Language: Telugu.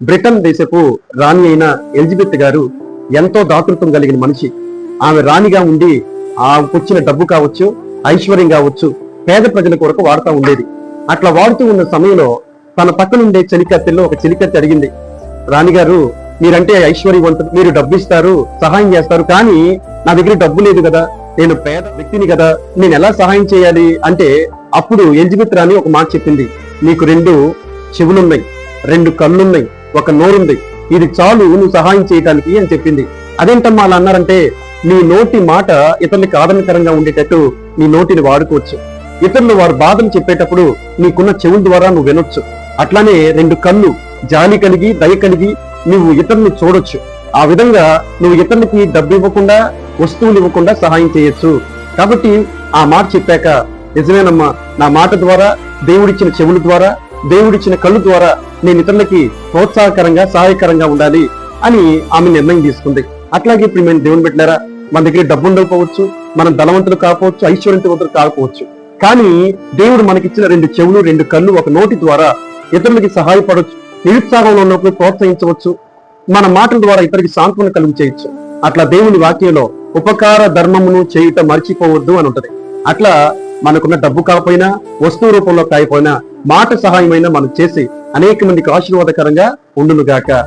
బ్రిటన్ దేశపు రాణి అయిన ఎలిజబెత్ గారు ఎంతో దాతృత్వం కలిగిన మనిషి. ఆమె రాణిగా ఉండి ఆమెకొచ్చిన వచ్చిన డబ్బు కావచ్చు ఐశ్వర్యం కావచ్చు పేద ప్రజల కొరకు వాడుతూ ఉండేది. అట్లా వాడుతూ ఉన్న సమయంలో తన పక్కనుండే చెలికత్తెల్లో ఒక చెలికత్తె అడిగింది. రాణిగారు మీరంటే ఐశ్వర్యవంతులు మీరు డబ్బు ఇస్తారు సహాయం చేస్తారు కానీ నా దగ్గర డబ్బు లేదు కదా నేను పేద వ్యక్తిని కదా నేను ఎలా సహాయం చేయాలి? అంటే అప్పుడు ఎలిజబెత్ రాణి ఒక మాట చెప్పింది. నీకు రెండు చెవులున్నాయి రెండు కళ్ళున్నాయి ఒక నోరుంది. ఇది చాలు నువ్వు సహాయం చేయటానికి అని చెప్పింది. అదేంటమ్మా అలా అన్నారంటే నీ నోటి మాట ఇతరులకి ఆదరణకరంగా ఉండేటట్టు నీ నోటిని వాడుకోవచ్చు. ఇతరులు వారి బాధలు చెప్పేటప్పుడు నీకున్న చెవుల ద్వారా నువ్వు వినొచ్చు. అట్లానే రెండు కళ్ళు జాలి కలిగి దయ కలిగి నువ్వు ఇతరుల్ని చూడొచ్చు. ఆ విధంగా నువ్వు ఇతరులకి డబ్బు ఇవ్వకుండా వస్తువులు ఇవ్వకుండా సహాయం చేయొచ్చు. కాబట్టి ఆ మాట చెప్పాక నిజమేనమ్మా నా మాట ద్వారా దేవుడిచ్చిన చెవుల ద్వారా దేవుడిచ్చిన కళ్ళు ద్వారా నేను ఇతరులకి ప్రోత్సాహకరంగా సహాయకరంగా ఉండాలి అని ఆమె నిర్ణయం తీసుకుంది. అట్లాగే ఇప్పుడు మేము దేవుని పెట్టారా మన దగ్గర డబ్బు ఉండకపోవచ్చు మనం ధనవంతులు కాకపోవచ్చు ఐశ్వర్యవంతులు కాకపోవచ్చు. కానీ దేవుడు మనకిచ్చిన రెండు చెవులు రెండు కళ్ళు ఒక నోటి ద్వారా ఇతరులకి సహాయపడవచ్చు నిరుత్సాహంలో ఉన్నప్పుడు ప్రోత్సహించవచ్చు మన మాటల ద్వారా ఇతరులకి సాంత్వన కలుగు చేయొచ్చు. అట్లా దేవుని వాక్యంలో ఉపకార ధర్మమును చేయుట మర్చిపోవద్దు అని ఉంటది. అట్లా మనకున్న డబ్బు కాకపోయినా వస్తువు రూపంలో కాకపోయినా మాట సహాయమైన మనం చేసి అనేక మందికి ఆశీర్వాదకరంగా ఉండునుగాక.